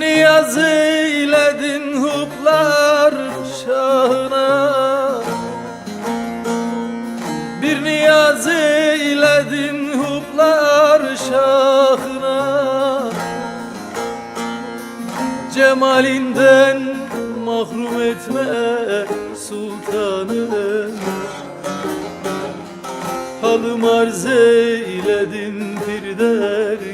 niyaz eyledin huplar şahına Bir niyaz eyledin huplar şahına Cemalinden mahrum etme sultanım Halım arz eyledin bir dergahına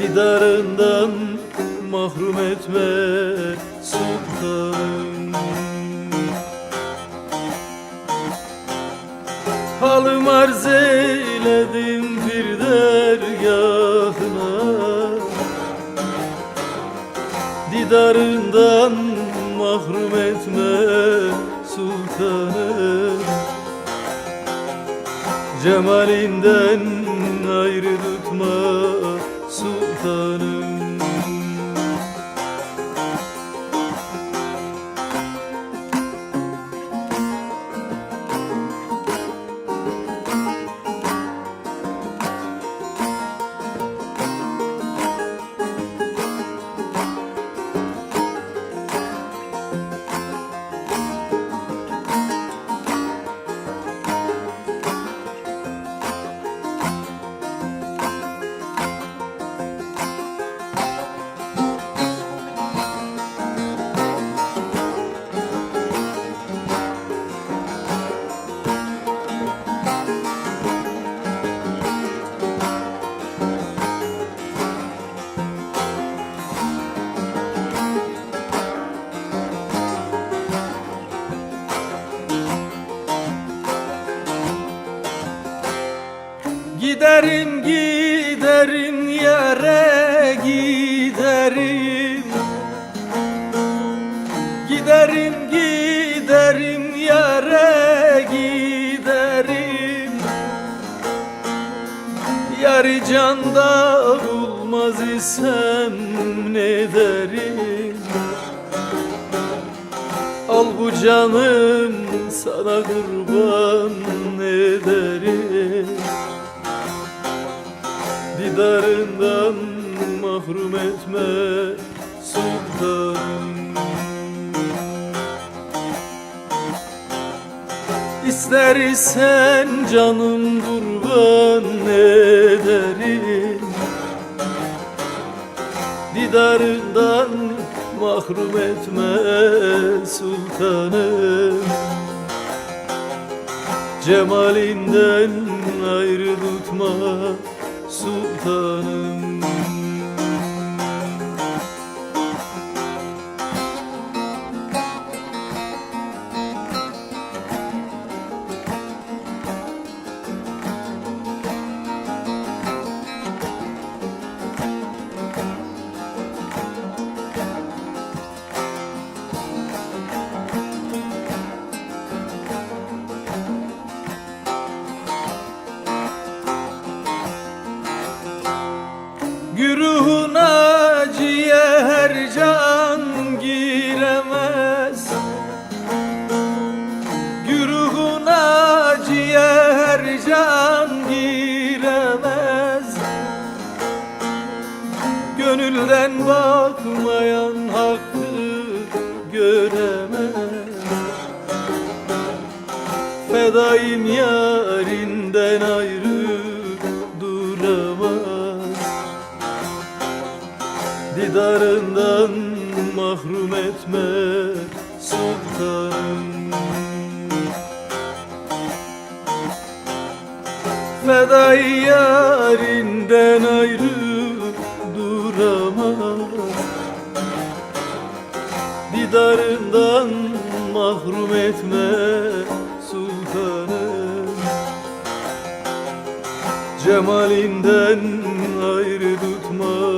Didarından mahrum etme sultanım. Halım arz eyledim bir dergahına. Didarından mahrum etme sultanım. Cemalinden ayrı tutma sultanım Giderim giderim yere giderim. Giderim giderim yere giderim. Yarı canda bulmaz isem ne derim? Al bu canım sana kurban ederim Didarından mahrum etme sultanım. İstersen canım kurban ederim. Didarından mahrum etme sultanım. Cemalinden ayrı tutma sultanım Gönülden bakmayan hakkı göremez Fedayım yarinden ayrı duramaz Didarından mahrum etme sultanım. Fedai yarinden ayrı Didarından mahrum etme sultanım. Cemalinden ayrı tutma